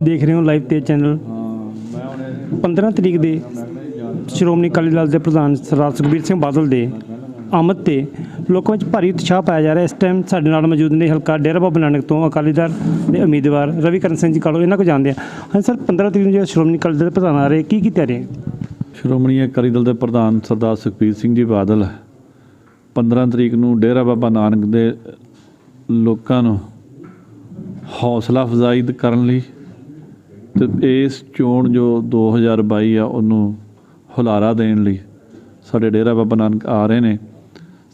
ਦੇਖ ਰਹੇ ਹੋ ਲਾਈਵ ਤੇ ਚੈਨਲ 15 ਤਰੀਕ ਦੇ ਸ਼੍ਰੋਮਣੀ ਅਕਾਲੀ ਦਲ ਦੇ ਪ੍ਰਧਾਨ ਸਰਦਾਰ ਸੁਖਬੀਰ ਸਿੰਘ ਬਾਦਲ ਦੇ ਆਮਦ ਤੇ ਲੋਕਾਂ ਵਿੱਚ ਭਾਰੀ ਉਤਸ਼ਾਹ ਪਾਇਆ ਜਾ ਰਿਹਾ। ਇਸ ਟਾਈਮ ਸਾਡੇ ਨਾਲ ਮੌਜੂਦ ਨੇ ਹਲਕਾ ਡੇਰਾ ਬਾਬਾ ਨਾਨਕ ਤੋਂ ਅਕਾਲੀ ਦਲ ਦੇ ਉਮੀਦਵਾਰ ਰਵੀਕਰਨ ਸਿੰਘ ਜੀ ਕਾਲੋ। ਇਹਨਾਂ ਕੋ ਜਾਣਦੇ ਆ ਹਾਂ ਸਰ 15 ਤਰੀਕ ਨੂੰ ਜਿਹੜਾ ਸ਼੍ਰੋਮਣੀ ਅਕਾਲੀ ਦਲ ਦੇ ਪ੍ਰਧਾਨ ਆ ਰਹੇ, ਕੀ ਕੀ ਤਿਆਰੀਆਂ ਸ਼੍ਰੋਮਣੀ ਅਕਾਲੀ ਦਲ ਦੇ ਪ੍ਰਧਾਨ ਸਰਦਾਰ ਸੁਖਬੀਰ ਸਿੰਘ ਜੀ ਬਾਦਲ 15 ਤਰੀਕ ਨੂੰ ਡੇਰਾ ਬਾਬਾ ਨਾਨਕ ਦੇ ਲੋਕਾਂ ਨੂੰ ਹੌਸਲਾ ਅਫਜ਼ਾਈ ਕਰਨ ਲਈ ਤੇ ਇਸ ਚੋਣ ਜੋ 2022 ਆ, ਉਹਨੂੰ ਹੁਲਾਰਾ ਦੇਣ ਲਈ ਸਾਡੇ ਡੇਰਾ ਬਾਬਾ ਨਾਨਕ ਆ ਰਹੇ ਨੇ।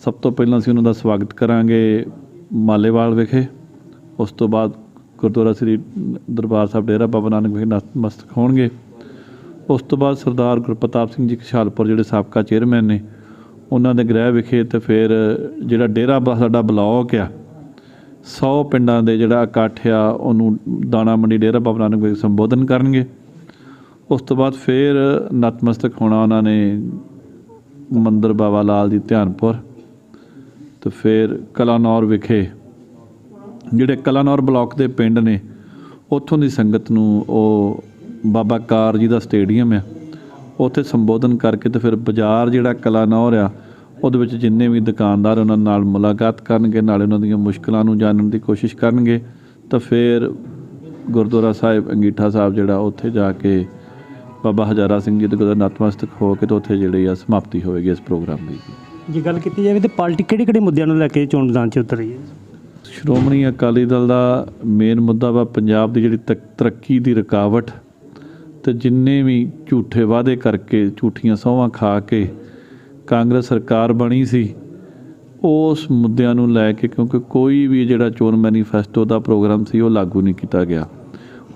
ਸਭ ਤੋਂ ਪਹਿਲਾਂ ਅਸੀਂ ਉਹਨਾਂ ਦਾ ਸਵਾਗਤ ਕਰਾਂਗੇ ਮਾਲੇਵਾਲ ਵਿਖੇ। ਉਸ ਤੋਂ ਬਾਅਦ ਗੁਰਦੁਆਰਾ ਸ੍ਰੀ ਦਰਬਾਰ ਸਾਹਿਬ ਡੇਰਾ ਬਾਬਾ ਨਾਨਕ ਵਿਖੇ ਨਤਮਸਤਕ ਹੋਣਗੇ। ਉਸ ਤੋਂ ਬਾਅਦ ਸਰਦਾਰ ਗੁਰਪ੍ਰਤਾਪ ਸਿੰਘ ਜੀ ਖੁਸ਼ਹਾਲਪੁਰ ਜਿਹੜੇ ਸਾਬਕਾ ਚੇਅਰਮੈਨ ਨੇ, ਉਹਨਾਂ ਦੇ ਗ੍ਰਹਿ ਵਿਖੇ ਤੇ ਫਿਰ ਜਿਹੜਾ ਡੇਰਾ ਬਾ- ਸਾਡਾ ਬਲਾਕ ਆ 100 ਪਿੰਡਾਂ ਦੇ ਜਿਹੜਾ ਇਕੱਠ ਆ, ਉਹਨੂੰ ਦਾਣਾ ਮੰਡੀ, ਡੇਰਾ ਬਾਬਾ ਨਾਨਕ ਵਿਖੇ ਸੰਬੋਧਨ ਕਰਨਗੇ। ਉਸ ਤੋਂ ਬਾਅਦ ਫਿਰ ਨਤਮਸਤਕ ਹੋਣਾ ਉਹਨਾਂ ਨੇ ਮੰਦਰ ਬਾਬਾ ਲਾਲ ਦੀ ਧਿਆਨਪੁਰ ਤੇ ਫਿਰ ਕਲਾਨੌਰ ਵਿਖੇ। ਜਿਹੜੇ ਕਲਾਨੌਰ ਬਲਾਕ ਦੇ ਪਿੰਡ ਨੇ, ਉੱਥੋਂ ਦੀ ਸੰਗਤ ਨੂੰ ਉਹ ਬਾਬਾ ਕਾਰ ਜੀ ਦਾ ਸਟੇਡੀਅਮ ਆ। ਉੱਥੇ ਸੰਬੋਧਨ ਕਰਕੇ ਤੇ ਫਿਰ ਬਾਜ਼ਾਰ ਜਿਹੜਾ ਕਲਾਨੌਰ ਆ ਉਹਦੇ ਵਿੱਚ ਜਿੰਨੇ ਵੀ ਦੁਕਾਨਦਾਰ ਉਹਨਾਂ ਨਾਲ ਮੁਲਾਕਾਤ ਕਰਨਗੇ ਨਾਲੇ ਉਹਨਾਂ ਦੀਆਂ ਮੁਸ਼ਕਲਾਂ ਨੂੰ ਜਾਣਨ ਦੀ ਕੋਸ਼ਿਸ਼ ਕਰਨਗੇ ਤਾਂ ਫਿਰ ਗੁਰਦੁਆਰਾ ਸਾਹਿਬ ਅੰਗੀਠਾ ਸਾਹਿਬ ਜਿਹੜਾ ਉੱਥੇ ਜਾ ਕੇ ਬਾਬਾ ਹਜ਼ਾਰਾ ਸਿੰਘ ਜੀ ਦੇ ਕੋਲ ਨਤਮਸਤਕ ਹੋ ਕੇ ਤੇ ਉੱਥੇ ਜਿਹੜੀ ਆ ਸਮਾਪਤੀ ਹੋਵੇਗੀ ਇਸ ਪ੍ਰੋਗਰਾਮ ਦੀ। ਜੇ ਗੱਲ ਕੀਤੀ ਜਾਵੇ ਤੇ ਪਾਰਟੀ ਕਿਹੜੇ ਕਿਹੜੇ ਮੁੱਦਿਆਂ ਨੂੰ ਲੈ ਕੇ ਚੋਣ ਮੈਦਾਨ 'ਚ ਉਤਰ ਰਹੀ ਹੈ? ਸ਼੍ਰੋਮਣੀ ਅਕਾਲੀ ਦਲ ਦਾ ਮੇਨ ਮੁੱਦਾ ਵਾ ਪੰਜਾਬ ਦੀ ਜਿਹੜੀ ਤਰੱਕੀ ਦੀ ਰੁਕਾਵਟ ਤੇ ਜਿੰਨੇ ਵੀ ਝੂਠੇ ਵਾਅਦੇ ਕਰਕੇ ਝੂਠੀਆਂ ਸਹੁੰਆਂ ਖਾ ਕੇ ਕਾਂਗਰਸ ਸਰਕਾਰ ਬਣੀ ਸੀ, ਉਸ ਮੁੱਦਿਆਂ ਨੂੰ ਲੈ ਕੇ ਕਿਉਂਕਿ ਕੋਈ ਵੀ ਜਿਹੜਾ ਚੋਣ ਮੈਨੀਫੈਸਟੋ ਦਾ ਪ੍ਰੋਗਰਾਮ ਸੀ, ਉਹ ਲਾਗੂ ਨਹੀਂ ਕੀਤਾ ਗਿਆ।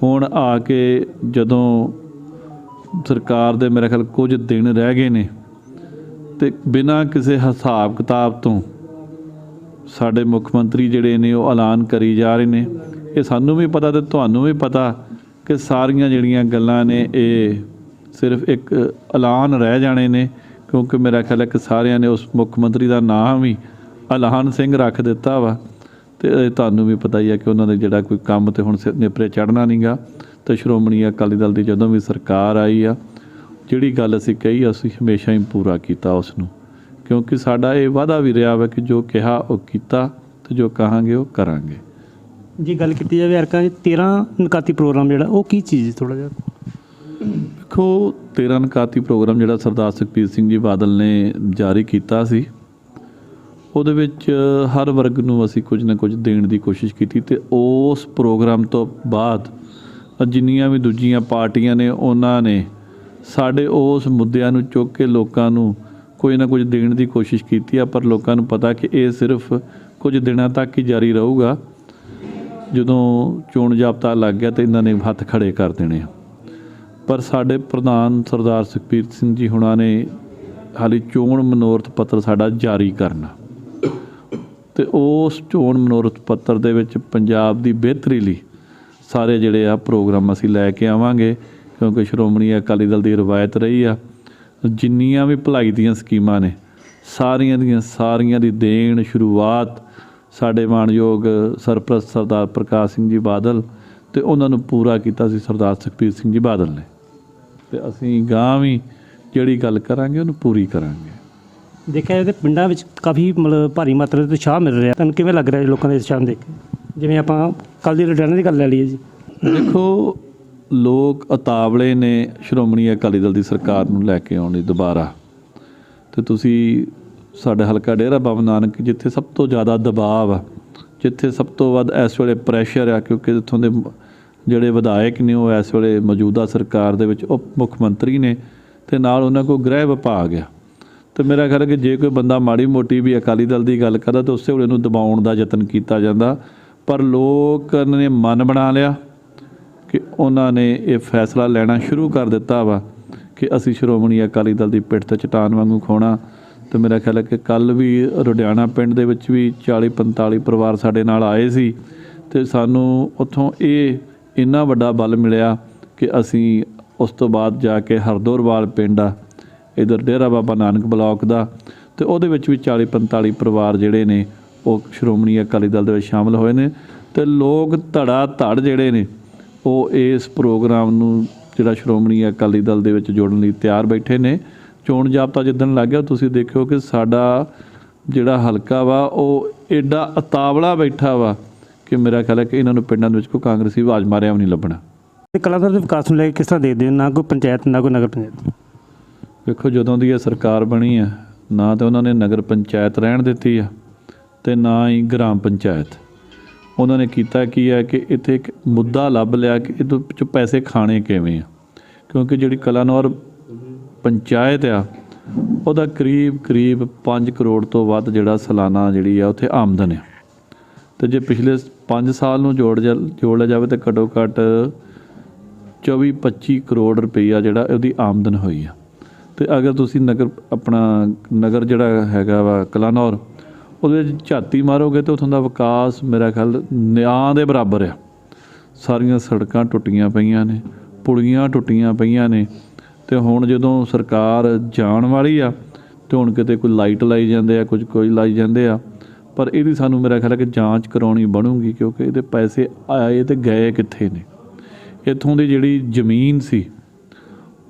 ਹੁਣ ਆ ਕੇ ਜਦੋਂ ਸਰਕਾਰ ਦੇ ਮੇਰੇ ਖਿਆਲ ਕੁਝ ਦਿਨ ਰਹਿ ਗਏ ਨੇ ਤੇ ਬਿਨਾਂ ਕਿਸੇ ਹਿਸਾਬ ਕਿਤਾਬ ਤੋਂ ਸਾਡੇ ਮੁੱਖ ਮੰਤਰੀ ਜਿਹੜੇ ਨੇ, ਉਹ ਐਲਾਨ ਕਰੀ ਜਾ ਰਹੇ ਨੇ। ਇਹ ਸਾਨੂੰ ਵੀ ਪਤਾ ਤੇ ਤੁਹਾਨੂੰ ਵੀ ਪਤਾ ਕਿ ਸਾਰੀਆਂ ਜਿਹੜੀਆਂ ਗੱਲਾਂ ਨੇ, ਇਹ ਸਿਰਫ ਇੱਕ ਐਲਾਨ ਰਹਿ ਜਾਣੇ ਨੇ। ਕਿਉਂਕਿ ਮੇਰਾ ਖਿਆਲ ਹੈ ਕਿ ਸਾਰਿਆਂ ਨੇ ਉਸ ਮੁੱਖ ਮੰਤਰੀ ਦਾ ਨਾਮ ਵੀ ਐਲਾਨ ਸਿੰਘ ਰੱਖ ਦਿੱਤਾ ਵਾ। ਤੇ ਤੁਹਾਨੂੰ ਵੀ ਪਤਾ ਹੀ ਹੈ ਕਿ ਉਹਨਾਂ ਦੇ ਜਿਹੜਾ ਕੋਈ ਕੰਮ ਤੇ ਹੁਣ ਨੇਪਰੇ ਚੜਨਾ ਨਹੀਂਗਾ ਤੇ ਸ਼੍ਰੋਮਣੀ ਅਕਾਲੀ ਦਲ ਦੀ ਜਦੋਂ ਵੀ ਸਰਕਾਰ ਆਈ ਆ ਜਿਹੜੀ ਗੱਲ ਅਸੀਂ ਕਹੀ ਅਸੀਂ ਹਮੇਸ਼ਾ ਹੀ ਪੂਰਾ ਕੀਤਾ ਉਸ ਨੂੰ ਕਿਉਂਕਿ ਸਾਡਾ ਇਹ ਵਾਅਦਾ ਵੀ ਰਿਹਾ ਵਾ ਕਿ ਜੋ ਕਿਹਾ ਉਹ ਕੀਤਾ ਤੇ ਜੋ ਕਹਾਂਗੇ ਉਹ ਕਰਾਂਗੇ। ਜੇ ਗੱਲ ਕੀਤੀ ਜਾਵੇ ਅਰਕਾਂ 13 ਨਕਾਤੀ ਪ੍ਰੋਗਰਾਮ ਜਿਹੜਾ ਉਹ ਕੀ ਚੀਜ਼ ਥੋੜਾ ਜਿਹਾ? ਦੇਖੋ 13 ਨਕਾਤੀ ਪ੍ਰੋਗਰਾਮ ਜਿਹੜਾ ਸਰਦਾਰ ਸੁਖਬੀਰ ਸਿੰਘ ਜੀ ਬਾਦਲ ਨੇ ਜਾਰੀ ਕੀਤਾ ਸੀ, ਉਹਦੇ ਵਿੱਚ ਹਰ ਵਰਗ ਨੂੰ ਅਸੀਂ ਕੁਝ ਨਾ ਕੁਝ ਦੇਣ ਦੀ ਕੋਸ਼ਿਸ਼ ਕੀਤੀ ਤੇ ਉਸ ਪ੍ਰੋਗਰਾਮ ਤੋਂ ਬਾਅਦ ਜਿੰਨੀਆਂ ਵੀ ਦੂਜੀਆਂ ਪਾਰਟੀਆਂ ਨੇ, ਉਹਨਾਂ ਨੇ ਸਾਡੇ ਉਸ ਮੁੱਦਿਆਂ ਨੂੰ ਚੁੱਕ ਕੇ ਲੋਕਾਂ ਨੂੰ ਕੋਈ ਨਾ ਕੁਝ ਦੇਣ ਦੀ ਕੋਸ਼ਿਸ਼ ਕੀਤੀ ਆ, ਪਰ ਲੋਕਾਂ ਨੂੰ ਪਤਾ ਕਿ ਇਹ ਸਿਰਫ ਕੁਝ ਦਿਨਾਂ ਤੱਕ ਹੀ ਜਾਰੀ ਰਹੂਗਾ। ਜਦੋਂ ਚੋਣ ਜਾਬਤਾ ਲੱਗ ਗਿਆ ਤੇ ਇਹਨਾਂ ਨੇ ਹੱਥ ਖੜੇ ਕਰ ਦੇਣੇ ਆ। ਪਰ ਸਾਡੇ ਪ੍ਰਧਾਨ ਸਰਦਾਰ ਸੁਖਬੀਰ ਸਿੰਘ ਜੀ ਹੁਣਾਂ ਨੇ ਹਾਲੇ ਚੋਣ ਮਨੋਰਥ ਪੱਤਰ ਸਾਡਾ ਜਾਰੀ ਕਰਨਾ। ਤੇ ਉਸ ਚੋਣ ਮਨੋਰਥ ਪੱਤਰ ਦੇ ਵਿੱਚ ਪੰਜਾਬ ਦੀ ਬਿਹਤਰੀ ਲਈ ਸਾਰੇ ਜਿਹੜੇ ਆ ਪ੍ਰੋਗਰਾਮ ਅਸੀਂ ਲੈ ਕੇ ਆਵਾਂਗੇ, ਕਿਉਂਕਿ ਸ਼੍ਰੋਮਣੀ ਅਕਾਲੀ ਦਲ ਦੀ ਰਵਾਇਤ ਰਹੀ ਆ। ਜਿੰਨੀਆਂ ਵੀ ਭਲਾਈ ਦੀਆਂ ਸਕੀਮਾਂ ਨੇ, ਸਾਰੀਆਂ ਦੀਆਂ ਸਾਰੀਆਂ ਦੀ ਦੇਣ ਸ਼ੁਰੂਆਤ ਸਾਡੇ ਮਾਣਯੋਗ ਸਰਪ੍ਰਸਤ ਸਰਦਾਰ ਪ੍ਰਕਾਸ਼ ਸਿੰਘ ਜੀ ਬਾਦਲ ਤੇ ਉਹਨਾਂ ਨੂੰ ਪੂਰਾ ਕੀਤਾ ਸੀ ਸਰਦਾਰ ਸੁਖਬੀਰ ਸਿੰਘ ਜੀ ਬਾਦਲ ਨੇ। ਤੇ ਅਸੀਂ ਗਾਂ ਵੀ ਜਿਹੜੀ ਗੱਲ ਕਰਾਂਗੇ ਉਹਨੂੰ ਪੂਰੀ ਕਰਾਂਗੇ। ਦੇਖਿਆ ਤੇ ਪਿੰਡਾਂ ਵਿੱਚ ਕਾਫੀ ਮਤਲਬ ਭਾਰੀ ਮਾਤਰਾ ਵਿੱਚ ਉਤਸ਼ਾਹ ਮਿਲ ਰਿਹਾ। ਤੁਹਾਨੂੰ ਕਿਵੇਂ ਲੱਗ ਰਿਹਾ ਲੋਕਾਂ ਦੇ ਉਤਸ਼ਾਹ ਦੇਖ ਜਿਵੇਂ ਆਪਾਂ ਕੱਲ ਦੀ ਲੁਧਿਆਣਾ ਦੀ ਗੱਲ ਲੈ ਲਈਏ ਜੀ। ਦੇਖੋ ਲੋਕ ਉਤਾਵਲੇ ਨੇ ਸ਼੍ਰੋਮਣੀ ਅਕਾਲੀ ਦਲ ਦੀ ਸਰਕਾਰ ਨੂੰ ਲੈ ਕੇ ਆਉਣ ਲਈ ਦੁਬਾਰਾ। ਤੇ ਤੁਸੀਂ ਸਾਡੇ ਹਲਕਾ ਡੇਰਾ ਬਾਬਾ ਨਾਨਕ ਜਿੱਥੇ ਸਭ ਤੋਂ ਜ਼ਿਆਦਾ ਦਬਾਅ ਆ ਜਿੱਥੇ ਸਭ ਤੋਂ ਵੱਧ ਇਸ ਵੇਲੇ ਪ੍ਰੈਸ਼ਰ ਆ ਕਿਉਂਕਿ ਇੱਥੋਂ ਦੇ ਜਿਹੜੇ ਵਿਧਾਇਕ ਨੇ ਉਹ ਇਸ ਵੇਲੇ ਮੌਜੂਦਾ ਸਰਕਾਰ ਦੇ ਵਿੱਚ ਉਪ ਮੁੱਖ ਮੰਤਰੀ ਨੇ ਤੇ ਨਾਲ ਉਹਨਾਂ ਕੋਲ ਗ੍ਰਹਿ ਵਿਭਾਗ ਆ। ਤੇ ਮੇਰਾ ਖਿਆਲ ਕਿ ਜੇ ਕੋਈ ਬੰਦਾ ਮਾੜੀ ਮੋਟੀ ਵੀ ਅਕਾਲੀ ਦਲ ਦੀ ਗੱਲ ਕਰਦਾ ਤਾਂ ਉਸੇ ਵੇਲੇ ਨੂੰ ਦਬਾਉਣ ਦਾ ਯਤਨ ਕੀਤਾ ਜਾਂਦਾ। ਪਰ ਲੋਕ ਨੇ ਮਨ ਬਣਾ ਲਿਆ ਕਿ ਉਹਨਾਂ ਨੇ ਇਹ ਫੈਸਲਾ ਲੈਣਾ ਸ਼ੁਰੂ ਕਰ ਦਿੱਤਾ ਵਾ ਕਿ ਅਸੀਂ ਸ਼੍ਰੋਮਣੀ ਅਕਾਲੀ ਦਲ ਦੀ ਪਿੱਠ ਤੇ ਚਟਾਨ ਵਾਂਗੂ ਖੋਣਾ। ਤੇ ਮੇਰਾ ਖਿਆਲ ਹੈ ਕਿ ਕੱਲ ਵੀ ਰੁਡਿਆਣਾ ਪਿੰਡ ਦੇ ਵਿੱਚ ਵੀ 40 45 ਪਰਿਵਾਰ ਸਾਡੇ ਨਾਲ ਆਏ ਸੀ। ਤੇ ਸਾਨੂੰ ਉੱਥੋਂ ਇਹ ਇੰਨਾ ਵੱਡਾ ਬਲ ਮਿਲਿਆ ਕਿ ਅਸੀਂ ਉਸ ਤੋਂ ਬਾਅਦ ਜਾ ਕੇ ਹਰਦੋਰਵਾਲ ਪਿੰਡ ਆ, ਇਧਰ ਡੇਰਾ ਬਾਬਾ ਨਾਨਕ ਬਲਾਕ ਦਾ ਤੇ ਉਹਦੇ ਵਿੱਚ ਵੀ 40 45 ਪਰਿਵਾਰ ਜਿਹੜੇ ਨੇ, ਉਹ ਸ਼੍ਰੋਮਣੀ ਅਕਾਲੀ ਦਲ ਦੇ ਵਿੱਚ ਸ਼ਾਮਲ ਹੋਏ ਨੇ ਤੇ ਲੋਕ ਧੜਾ ਧੜ ਜਿਹੜੇ ਨੇ, ਉਹ ਇਸ ਪ੍ਰੋਗਰਾਮ ਨੂੰ ਜਿਹੜਾ ਸ਼੍ਰੋਮਣੀ ਅਕਾਲੀ ਦਲ ਦੇ ਵਿੱਚ ਜੋੜਨ ਲਈ ਤਿਆਰ ਬੈਠੇ ਨੇ। ਚੋਣ ਜਾਬਤਾ ਜਿੱਦਣ ਲੱਗ ਗਿਆ, ਤੁਸੀਂ ਦੇਖਿਓ ਕਿ ਸਾਡਾ ਜਿਹੜਾ ਹਲਕਾ ਵਾ, ਉਹ ਐਡਾ ਅਤਾਵਲਾ ਬੈਠਾ ਵਾ ਕਿ ਮੇਰਾ ਖਿਆਲ ਹੈ ਕਿ ਇਹਨਾਂ ਨੂੰ ਪਿੰਡਾਂ ਦੇ ਵਿੱਚ ਕੋਈ ਕਾਂਗਰਸੀ ਆਵਾਜ਼ ਮਾਰਿਆ ਵੀ ਨਹੀਂ ਲੱਭਣਾ। ਤੇ ਕਲਾਨੌਰ ਦੇ ਵਿਕਾਸ ਨੂੰ ਲੈ ਕੇ ਕਿਸ ਤਰ੍ਹਾਂ ਦੇਖਦੇ ਹੋ? ਨਾ ਕੋਈ ਪੰਚਾਇਤ ਨਾ ਕੋਈ ਨਗਰ ਪੰਚਾਇਤ? ਵੇਖੋ ਜਦੋਂ ਦੀ ਇਹ ਸਰਕਾਰ ਬਣੀ ਆ ਨਾ ਤੇ ਉਹਨਾਂ ਨੇ ਨਗਰ ਪੰਚਾਇਤ ਰਹਿਣ ਦਿੱਤੀ ਆ ਤੇ ਨਾ ਹੀ ਗ੍ਰਾਮ ਪੰਚਾਇਤ। ਉਹਨਾਂ ਨੇ ਕੀਤਾ ਕੀ ਹੈ ਕਿ ਇੱਥੇ ਇੱਕ ਮੁੱਦਾ ਲੱਭ ਲਿਆ ਕਿ ਇਹਦੇ ਵਿੱਚ ਪੈਸੇ ਖਾਣੇ ਕਿਵੇਂ ਆ। ਕਿਉਂਕਿ ਜਿਹੜੀ ਕਲਾਨੌਰ ਪੰਚਾਇਤ ਆ ਉਹਦਾ ਕਰੀਬ ਕਰੀਬ 5 ਕਰੋੜ ਤੋਂ ਵੱਧ ਜਿਹੜਾ ਸਾਲਾਨਾ ਜਿਹੜੀ ਆ ਉੱਥੇ ਆਮਦਨ ਆ। ਤੇ ਜੇ ਪਿਛਲੇ 5 ਸਾਲ ਨੂੰ ਜੋੜ ਜਾ- ਜੋੜ ਲਿਆ ਜਾਵੇ ਤਾਂ ਘੱਟੋ ਘੱਟ 24 25 ਕਰੋੜ ਰੁਪਈਆ ਜਿਹੜਾ ਉਹਦੀ ਆਮਦਨ ਹੋਈ ਆ। ਤੇ ਅਗਰ ਤੁਸੀਂ ਨਗਰ ਆਪਣਾ ਨਗਰ ਜਿਹੜਾ ਹੈਗਾ ਵਾ ਕਲਾਨੌਰ, ਉਹਦੇ ਵਿੱਚ ਝਾਤੀ ਮਾਰੋਗੇ ਤਾਂ ਉਥੋਂ ਦਾ ਵਿਕਾਸ ਮੇਰਾ ਖਿਆਲ ਨਿਆਂ ਦੇ ਬਰਾਬਰ ਆ। ਸਾਰੀਆਂ ਸੜਕਾਂ ਟੁੱਟੀਆਂ ਪਈਆਂ ਨੇ, ਪੁਲੀਆਂ ਟੁੱਟੀਆਂ ਪਈਆਂ ਨੇ, ਤੇ ਹੁਣ ਜਦੋਂ ਸਰਕਾਰ ਜਾਣ ਵਾਲੀ ਆ, ਤੇ ਹੁਣ ਕਿਤੇ ਕੋਈ ਲਾਈਟ ਲਾਈ ਜਾਂਦੇ ਆ, ਕੁਝ ਕੋਈ ਲਾਈ ਜਾਂਦੇ ਆ ਪਰ ਇਹਦੀ ਸਾਨੂੰ ਮੇਰਾ ਖਿਆਲ ਹੈ ਕਿ ਜਾਂਚ ਕਰਾਉਣੀ ਬਣੂਗੀ ਕਿਉਂਕਿ ਇਹਦੇ ਪੈਸੇ ਆਏ ਤੇ ਗਏ ਕਿੱਥੇ ਨੇ? ਇੱਥੋਂ ਦੀ ਜਿਹੜੀ ਜ਼ਮੀਨ ਸੀ,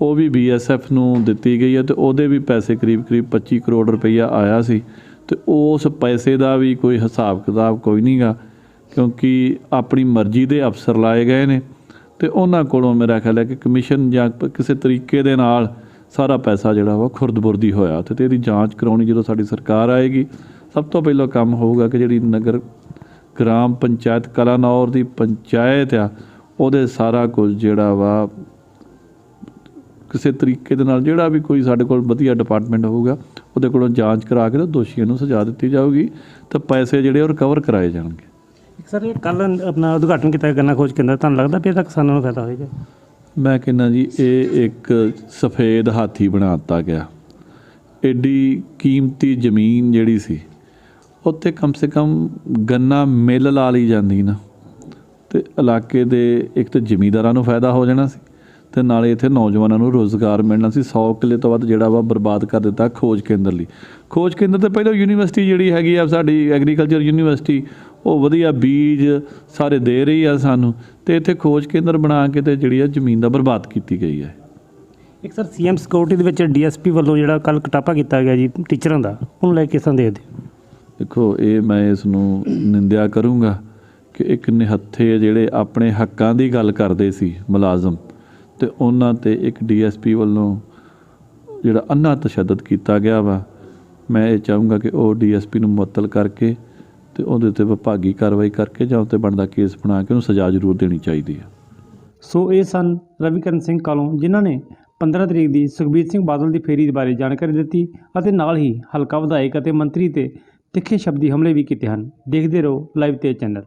ਉਹ ਵੀ ਬੀਐਸਐਫ ਨੂੰ ਦਿੱਤੀ ਗਈ ਹੈ ਤੇ ਉਹਦੇ ਵੀ ਪੈਸੇ ਕਰੀਬ ਕਰੀਬ 25 ਕਰੋੜ ਰੁਪਈਆ ਆਇਆ ਸੀ ਤੇ ਉਸ ਪੈਸੇ ਦਾ ਵੀ ਕੋਈ ਹਿਸਾਬ ਕਿਤਾਬ ਕੋਈ ਨਹੀਂਗਾ ਕਿਉਂਕਿ ਆਪਣੀ ਮਰਜ਼ੀ ਦੇ ਅਫਸਰ ਲਾਏ ਗਏ ਨੇ ਤੇ ਉਹਨਾਂ ਕੋਲੋਂ ਮੇਰਾ ਖਿਆਲ ਹੈ ਕਿ ਕਮਿਸ਼ਨ ਜਾਂ ਕਿਸੇ ਤਰੀਕੇ ਦੇ ਨਾਲ ਸਾਰਾ ਪੈਸਾ ਜਿਹੜਾ ਵਾ ਖੁਰਦਬੁਰਦੀ ਹੋਇਆ ਤੇ ਇਹਦੀ ਜਾਂਚ ਕਰਾਉਣੀ ਜਦੋਂ ਸਾਡੀ ਸਰਕਾਰ ਆਏਗੀ ਸਭ ਤੋਂ ਪਹਿਲਾਂ ਕੰਮ ਹੋਊਗਾ ਕਿ ਜਿਹੜੀ ਨਗਰ ਗ੍ਰਾਮ ਪੰਚਾਇਤ ਕਲਾਨੌਰ ਦੀ ਪੰਚਾਇਤ ਆ ਉਹਦੇ ਸਾਰਾ ਕੁਝ ਜਿਹੜਾ ਵਾ ਕਿਸੇ ਤਰੀਕੇ ਦੇ ਨਾਲ ਜਿਹੜਾ ਵੀ ਕੋਈ ਸਾਡੇ ਕੋਲ ਵਧੀਆ ਡਿਪਾਰਟਮੈਂਟ ਹੋਊਗਾ ਉਹਦੇ ਕੋਲੋਂ ਜਾਂਚ ਕਰਾ ਕੇ ਤੇ ਦੋਸ਼ੀਆਂ ਨੂੰ ਸਜ਼ਾ ਦਿੱਤੀ ਜਾਊਗੀ ਤੇ ਪੈਸੇ ਜਿਹੜੇ ਉਹ ਰਿਕਵਰ ਕਰਾਏ ਜਾਣਗੇ। ਇੱਕ ਸਰ ਇਹ ਕੱਲ ਆਪਣਾ ਉਦਘਾਟਨ ਕੀਤਾ ਗੰਨਾ ਖੋਜ ਕੇਂਦਰ ਤੁਹਾਨੂੰ ਲੱਗਦਾ ਵੀ ਇਹਦਾ ਕਿਸਾਨਾਂ ਨੂੰ ਫਾਇਦਾ ਹੋਏਗਾ? ਮੈਂ ਕਹਿੰਦਾ ਜੀ ਇਹ ਇੱਕ ਸਫੇਦ ਹਾਥੀ ਬਣਾ ਦਿੱਤਾ ਗਿਆ। ਐਡੀ ਕੀਮਤੀ ਜ਼ਮੀਨ ਜਿਹੜੀ ਸੀ ਉੱਤੇ ਕਮ ਸੇ ਕਮ ਗੰਨਾ ਮਿੱਲ ਲਾ ਲਈ ਜਾਂਦੀ ਨਾ। ਤੇ ਇਲਾਕੇ ਦੇ ਇੱਕ ਤਾਂ ਜ਼ਿਮੀਂਦਾਰਾਂ ਨੂੰ ਫਾਇਦਾ ਹੋ ਜਾਣਾ ਸੀ ਤੇ ਨਾਲੇ ਇੱਥੇ ਨੌਜਵਾਨਾਂ ਨੂੰ ਰੋਜ਼ਗਾਰ ਮਿਲਣਾ ਸੀ। 100 ਕਿੱਲੇ ਤੋਂ ਵੱਧ ਜਿਹੜਾ ਵਾ ਬਰਬਾਦ ਕਰ ਦਿੱਤਾ ਖੋਜ ਕੇਂਦਰ ਲਈ। ਖੋਜ ਕੇਂਦਰ ਤੇ ਪਹਿਲਾਂ ਯੂਨੀਵਰਸਿਟੀ ਜਿਹੜੀ ਹੈਗੀ ਆ, ਸਾਡੀ ਐਗਰੀਕਲਚਰ ਯੂਨੀਵਰਸਿਟੀ, ਉਹ ਵਧੀਆ ਬੀਜ ਸਾਰੇ ਦੇ ਰਹੀ ਆ ਸਾਨੂੰ ਤੇ ਇੱਥੇ ਖੋਜ ਕੇਂਦਰ ਬਣਾ ਕੇ ਤੇ ਜਿਹੜੀ ਆ ਜ਼ਮੀਨ ਦਾ ਬਰਬਾਦ ਕੀਤੀ ਗਈ ਹੈ। ਇੱਕ ਸਰ ਸੀਐਮ ਸਿਕਿਉਰਿਟੀ ਦੇ ਵਿੱਚ ਡੀਐਸਪੀ ਵੱਲੋਂ ਜਿਹੜਾ ਕੱਲ ਕਟਾਪਾ ਕੀਤਾ ਗਿਆ ਜੀ ਟੀਚਰਾਂ ਦਾ, ਉਹਨੂੰ ਲੈ ਕੇ ਕਿਸ ਤਰ੍ਹਾਂ ਦੇਖਦੇ ਹੋ ਦੇਖੋ, ਇਹ ਮੈਂ ਇਸ ਨੂੰ ਨਿੰਦਿਆ ਕਰੂੰਗਾ ਕਿ ਇੱਕ ਨਿਹੱਥੇ ਜਿਹੜੇ ਆਪਣੇ ਹੱਕਾਂ ਦੀ ਗੱਲ ਕਰਦੇ ਸੀ ਮੁਲਾਜ਼ਮ ਤੇ ਉਹਨਾਂ ਤੇ ਇੱਕ ਡੀਐਸਪੀ ਵੱਲੋਂ ਜਿਹੜਾ ਅੰਨਾ ਤਸ਼ੱਦਦ ਕੀਤਾ ਗਿਆ ਵਾ, ਮੈਂ ਇਹ ਚਾਹੂੰਗਾ ਕਿ ਉਹ ਡੀਐਸਪੀ ਨੂੰ ਮੁਅੱਤਲ ਕਰਕੇ ਤੇ ਉਹਦੇ ਉੱਤੇ ਵਿਭਾਗੀ ਕਾਰਵਾਈ ਕਰਕੇ ਜਾਂ ਉੱਤੇ ਬਣਦਾ ਕੇਸ ਬਣਾ ਕੇ ਉਹਨੂੰ ਸਜ਼ਾ ਜ਼ਰੂਰ ਦੇਣੀ ਚਾਹੀਦੀ ਹੈ ਸੋ ਇਹ ਸਨ ਰਵੀਕਰਨ ਸਿੰਘ ਕਾਲੋਂ, ਜਿਨ੍ਹਾਂ ਨੇ 15 ਤਰੀਕ ਦੀ ਸੁਖਬੀਰ ਸਿੰਘ ਬਾਦਲ ਦੀ ਫੇਰੀ ਦੇ ਬਾਰੇ ਜਾਣਕਾਰੀ ਦਿੱਤੀ ਅਤੇ ਨਾਲ ਹੀ ਹਲਕਾ ਵਿਧਾਇਕ ਅਤੇ ਮੰਤਰੀ ਤੇ ਤਿੱਖੇ ਸ਼ਬਦੀ ਹਮਲੇ ਵੀ ਕੀਤੇ ਹਨ। ਦੇਖਦੇ ਰਹੋ ਲਾਈਵ ਤੇ ਚੈਨਲ।